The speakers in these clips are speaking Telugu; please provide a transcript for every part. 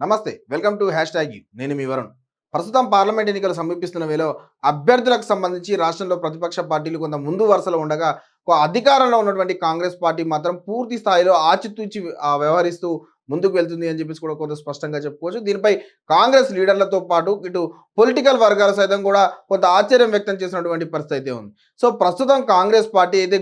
నమస్తే welcome to hashtag U. నేను మీ వరుణ్. ప్రస్తుతం పార్లమెంట్ ఎన్నికలు సమీపిస్తున్న వేళ అభ్యర్థులకు సంబంధించి రాష్ట్రంలో ప్రతిపక్ష పార్టీలు కొంత ముందు వరుసలో ఉండగా ఒక అధికారంలో ఉన్నటువంటి కాంగ్రెస్ పార్టీ మాత్రం పూర్తి స్థాయిలో ఆచితూచి వ్యవహరిస్తూ ముందుకు వెళ్తుంది అని చెప్పేసి కూడా కొంత స్పష్టంగా చెప్పుకోవచ్చు. దీనిపై కాంగ్రెస్ లీడర్లతో పాటు ఇటు పొలిటికల్ వర్గాలు సైతం కూడా కొంత ఆశ్చర్యం వ్యక్తం చేసినటువంటి పరిస్థితి అయితే ఉంది. సో ప్రస్తుతం కాంగ్రెస్ పార్టీ అయితే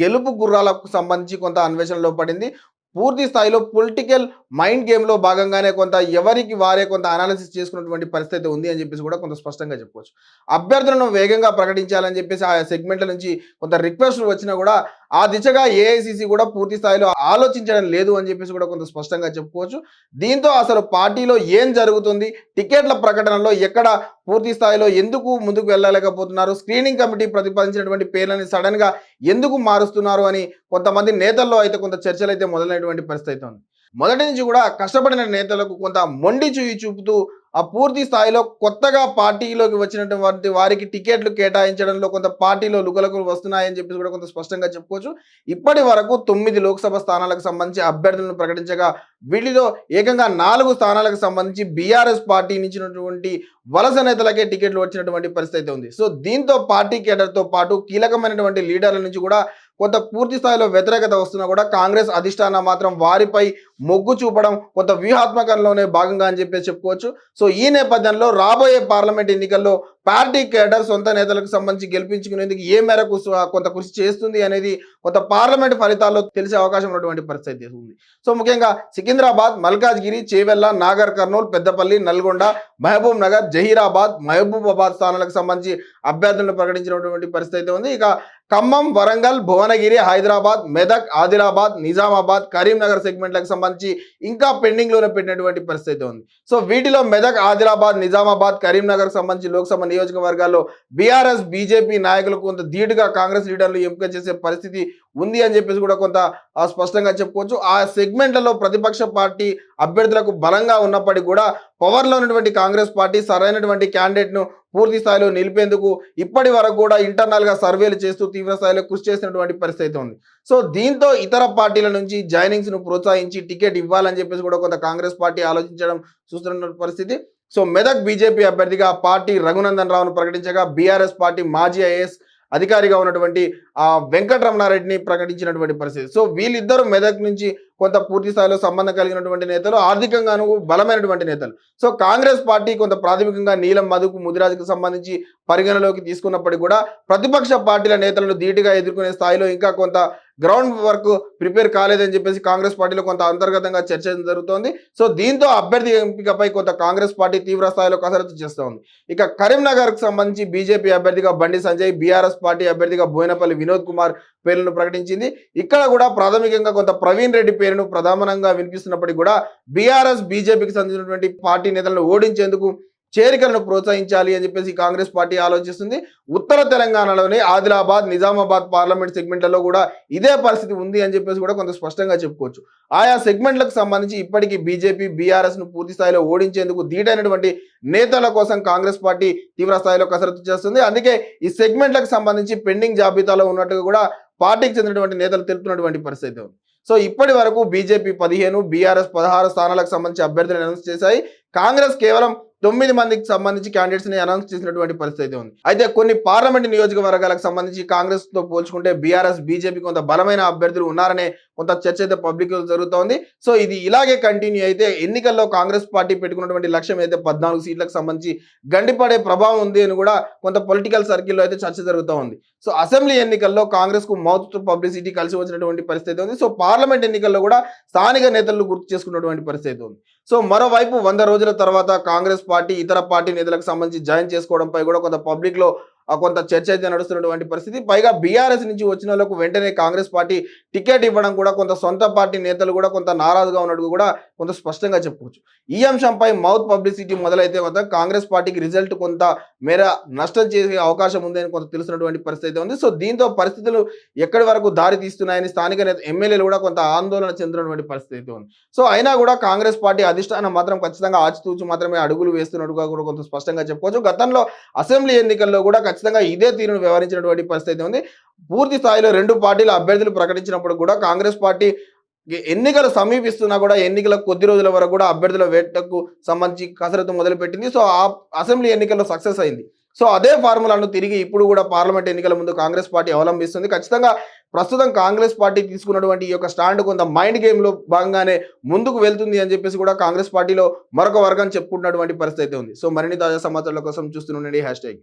గెలుపు గుర్రాలకు సంబంధించి కొంత అన్వేషణలో పడింది. పూర్తి స్థాయిలో పొలిటికల్ మైండ్ గేమ్లో భాగంగానే కొంత ఎవరికి వారే కొంత అనాలిసిస్ చేసుకున్నటువంటి పరిస్థితి ఉంది అని చెప్పేసి కూడా కొంత స్పష్టంగా చెప్పుకోవచ్చు. అభ్యర్థులను వేగంగా ప్రకటించాలని చెప్పేసి ఆ సెగ్మెంట్ల నుంచి కొంత రిక్వెస్ట్లు వచ్చినా కూడా ఆ దిశగా ఏఐసిసి కూడా పూర్తి స్థాయిలో ఆలోచించడం లేదు అని చెప్పేసి కూడా కొంత స్పష్టంగా చెప్పుకోవచ్చు. దీంతో అసలు పార్టీలో ఏం జరుగుతుంది? టికెట్ల ప్రకటనలో ఎక్కడ పూర్తి స్థాయిలో ఎందుకు ముందుకు వెళ్ళలేకపోతున్నారు? స్క్రీనింగ్ కమిటీ ప్రతిపాదించినటువంటి పేర్లని సడన్గా ఎందుకు మారుస్తున్నారు అని కొంతమంది నేతల్లో అయితే కొంత చర్చలు అయితే మొదలైనటువంటి పరిస్థితి ఉంది. మొదటి నుంచి కూడా కష్టపడిన నేతలకు కొంత మొండి చూయి చూపుతూ ఆ పూర్తి స్థాయిలో కొత్తగా పార్టీలోకి వచ్చినటువంటి వారికి టికెట్లు కేటాయించడంలో కొంత పార్టీలో లుకలుకలు వస్తున్నాయని చెప్పేసి కూడా కొంత స్పష్టంగా చెప్పుకోవచ్చు. ఇప్పటి వరకు తొమ్మిది లోక్సభ స్థానాలకు సంబంధించి అభ్యర్థులను ప్రకటించగా వీటిలో ఏకంగా నాలుగు స్థానాలకు సంబంధించి బీఆర్ఎస్ పార్టీ నుంచినటువంటి వలస నేతలకే టికెట్లు వచ్చినటువంటి పరిస్థితి అయితే ఉంది. సో దీంతో పార్టీ కేడర్తో పాటు కీలకమైనటువంటి లీడర్ల నుంచి కూడా కొంత పూర్తి స్థాయిలో వ్యతిరేకత వస్తున్నా కూడా కాంగ్రెస్ అధిష్టానం మాత్రం వారిపై మొగ్గు చూపడం కొంత వ్యూహాత్మకంలోనే భాగంగా అని చెప్పేసి చెప్పుకోవచ్చు. సో ఈ నేపథ్యంలో రాబోయే పార్లమెంట్ ఎన్నికల్లో పార్టీ కేడర్ సొంత నేతలకు సంబంధించి గెలిపించుకునేందుకు ఏ మేరకు కొంత కృషి చేస్తుంది అనేది కొంత పార్లమెంట్ ఫలితాల్లో తెలిసే అవకాశం ఉన్నటువంటి పరిస్థితి ఉంది. సో ముఖ్యంగా సికింద్రాబాద్ మల్కాజ్గిరి చేవెల్ల నాగర్ కర్నూలు పెద్దపల్లి నల్గొండ మహబూబ్ నగర్ జహీరాబాద్ మహబూబాబాద్ స్థానాలకు సంబంధించి అభ్యర్థులను ప్రకటించినటువంటి పరిస్థితి అయితే ఉంది. ఇక ఖమ్మం వరంగల్ భువనగిరి హైదరాబాద్ మెదక్ ఆదిలాబాద్ నిజామాబాద్ కరీంనగర్ సెగ్మెంట్లకు సంబంధించి ఇంకా పెండింగ్లోనే పెట్టినటువంటి పరిస్థితి ఉంది. సో వీటిలో మెదక్ ఆదిలాబాద్ నిజామాబాద్ కరీంనగర్ సంబంధించి లోక్సభ నియోజకవర్గాల్లో బీఆర్ఎస్ బీజేపీ నాయకులు కొంత ధీటుగా కాంగ్రెస్ లీడర్లు ఎంపిక చేసే పరిస్థితి ఉంది అని చెప్పేసి కూడా కొంత స్పష్టంగా చెప్పుకోవచ్చు. ఆ సెగ్మెంట్లలో ప్రతిపక్ష పార్టీ అభ్యర్థులకు బలంగా ఉన్నప్పటికీ కూడా పవర్లో ఉన్నటువంటి కాంగ్రెస్ పార్టీ సరైనటువంటి క్యాండిడేట్ను పూర్తి స్థాయిలో నిలిపేందుకు ఇప్పటి వరకు కూడా ఇంటర్నల్గా సర్వేలు చేస్తూ తీవ్ర స్థాయిలో కృషి చేసినటువంటి పరిస్థితి ఉంది. సో దీంతో ఇతర పార్టీల నుంచి జాయినింగ్స్ను ప్రోత్సహించి టికెట్ ఇవ్వాలని చెప్పేసి కూడా కొంత కాంగ్రెస్ పార్టీ ఆలోచించడం చూస్తున్న పరిస్థితి. సో మెదక్ బీజేపీ అభ్యర్థిగా పార్టీ రఘునందన్ రావును ప్రకటించగా బీఆర్ఎస్ పార్టీ మాజీ ఐఏఎస్ అధికారిగా ఉన్నటువంటి ఆ వెంకటరమణారెడ్డిని ప్రకటించినటువంటి పరిస్థితి. సో వీళ్ళిద్దరూ మెదక్ నుంచి కొంత పూర్తి స్థాయిలో సంబంధం కలిగినటువంటి నేతలు ఆర్థికంగాను బలమైనటువంటి నేతలు. సో కాంగ్రెస్ పార్టీ కొంత ప్రాథమికంగా నీలం మధుకు ముదిరాజుకు సంబంధించి పరిగణలోకి తీసుకున్నప్పటికీ కూడా ప్రతిపక్ష పార్టీల నేతలను ధీటుగా ఎదుర్కొనే స్థాయిలో ఇంకా కొంత గ్రౌండ్ వర్క్ ప్రిపేర్ కాలేదని చెప్పేసి కాంగ్రెస్ పార్టీలో కొంత అంతర్గతంగా చర్చ జరుగుతోంది. సో దీంతో అభ్యర్థి ఎంపికపై కొంత కాంగ్రెస్ పార్టీ తీవ్ర స్థాయిలో కసరత్తు చేస్తోంది. ఇక కరీంనగర్కు సంబంధించి బీజేపీ అభ్యర్థిగా బండి సంజయ్ బీఆర్ఎస్ పార్టీ అభ్యర్థిగా బోయినపల్లి వినోద్ కుమార్ పేర్లను ప్రకటించింది. ఇక్కడ కూడా ప్రాథమికంగా కొంత ప్రవీణ్ రెడ్డి పేరును ప్రధానంగా వినిపిస్తున్నప్పటికీ కూడా బీఆర్ఎస్ బీజేపీకి సంబంధించినటువంటి పార్టీ నేతలను ఓడించేందుకు చేరికలను ప్రోత్సహించాలి అని చెప్పేసి కాంగ్రెస్ పార్టీ ఆలోచిస్తుంది. ఉత్తర తెలంగాణలోని ఆదిలాబాద్ నిజామాబాద్ పార్లమెంట్ సెగ్మెంట్లలో కూడా ఇదే పరిస్థితి ఉంది అని చెప్పేసి కూడా కొంత స్పష్టంగా చెప్పుకోవచ్చు. ఆయా సెగ్మెంట్లకు సంబంధించి ఇప్పటికీ బీజేపీ బీఆర్ఎస్ను పూర్తి స్థాయిలో ఓడించేందుకు ధీటైనటువంటి నేతల కోసం కాంగ్రెస్ పార్టీ తీవ్ర స్థాయిలో కసరత్తు చేస్తుంది. అందుకే ఈ సెగ్మెంట్లకు సంబంధించి పెండింగ్ జాబితాలో ఉన్నట్టుగా కూడా పార్టీకి చెందినటువంటి నేతలు తెలుపుతున్నటువంటి పరిస్థితి ఉంది. సో ఇప్పటి వరకు బీజేపీ పదిహేను బీఆర్ఎస్ పదహారు స్థానాలకు సంబంధించి అభ్యర్థులను అనౌన్స్ చేశాయి. కాంగ్రెస్ కేవలం తొమ్మిది మందికి సంబంధించి క్యాండిడేట్స్ని అనౌన్స్ చేసినటువంటి పరిస్థితి ఉంది. అయితే కొన్ని పార్లమెంట్ నియోజకవర్గాలకు సంబంధించి కాంగ్రెస్తో పోల్చుకుంటే బీఆర్ఎస్ బీజేపీ కొంత బలమైన అభ్యర్థులు ఉన్నారనే కొంత చర్చ అయితే పబ్లిక్ జరుగుతోంది. సో ఇది ఇలాగే కంటిన్యూ అయితే ఎన్నికల్లో కాంగ్రెస్ పార్టీ పెట్టుకున్నటువంటి లక్ష్యం అయితే పద్నాలుగు సీట్లకు సంబంధించి గండిపడే ప్రభావం ఉంది అని కూడా కొంత పొలిటికల్ సర్కిల్లో అయితే చర్చ జరుగుతూ ఉంది. సో అసెంబ్లీ ఎన్నికల్లో కాంగ్రెస్కు మౌత్ పబ్లిసిటీ కలిసి వచ్చినటువంటి పరిస్థితి ఉంది. సో పార్లమెంట్ ఎన్నికల్లో కూడా స్థానిక నేతలను గుర్తు చేసుకున్నటువంటి పరిస్థితి ఉంది. సో మరోవైపు వంద రోజుల తర్వాత కాంగ్రెస్ పార్టీ ఇతర పార్టీ నేతలకు సంబంధించి జాయిన్ చేసుకోవడంపై కూడా కొంత పబ్లిక్లో కొంత చర్చ అయితే నడుస్తున్నటువంటి పరిస్థితి. పైగా బీఆర్ఎస్ నుంచి వచ్చిన వాళ్ళకు వెంటనే కాంగ్రెస్ పార్టీ టికెట్ ఇవ్వడం కూడా కొంత సొంత పార్టీ నేతలు కూడా కొంత నారాజుగా ఉన్నట్టు కూడా కొంత స్పష్టంగా చెప్పుకోవచ్చు. ఈ అంశంపై మౌత్ పబ్లిసిటీ మొదలైతే కొంత కాంగ్రెస్ పార్టీకి రిజల్ట్ కొంత మేర నష్టం చేసే అవకాశం ఉందని కొంత తెలుస్తున్నటువంటి పరిస్థితి అయితే ఉంది. సో దీంతో పరిస్థితులు ఎక్కడి వరకు దారి తీస్తున్నాయని స్థానిక నేత ఎమ్మెల్యేలు కూడా కొంత ఆందోళన చెందినటువంటి పరిస్థితి అయితే ఉంది. సో అయినా కూడా కాంగ్రెస్ పార్టీ అధిష్టానం మాత్రం ఖచ్చితంగా ఆచితూచి మాత్రమే అడుగులు వేస్తున్నట్టుగా కూడా కొంత స్పష్టంగా చెప్పుకోవచ్చు. గతంలో అసెంబ్లీ ఎన్నికల్లో కూడా ఖచ్చితంగా ఇదే తీరును వ్యవహరించినటువంటి పరిస్థితి ఉంది. పూర్తి స్థాయిలో రెండు పార్టీల అభ్యర్థులు ప్రకటించినప్పుడు కూడా కాంగ్రెస్ పార్టీ ఎన్నికలు సమీపిస్తున్నా కూడా ఎన్నికల కొద్ది రోజుల వరకు కూడా అభ్యర్థుల వేటకు సంబంధించి కసరత్తు మొదలుపెట్టింది. సో ఆ అసెంబ్లీ ఎన్నికల్లో సక్సెస్ అయింది. సో అదే ఫార్ములాను తిరిగి ఇప్పుడు కూడా పార్లమెంట్ ఎన్నికల ముందు కాంగ్రెస్ పార్టీ అవలంబిస్తుంది. ఖచ్చితంగా ప్రస్తుతం కాంగ్రెస్ పార్టీ తీసుకున్నటువంటి ఈ యొక్క స్టాండ్ కొంత మైండ్ గేమ్లో భాగంగానే ముందుకు వెళ్తుంది అని చెప్పేసి కూడా కాంగ్రెస్ పార్టీలో మరొక వర్గం చెప్పుకుంటున్నటువంటి పరిస్థితి ఉంది. సో మరిన్ని తాజా సమాచారాల కోసం చూస్తూనే హ్యాష్ ట్యాగ్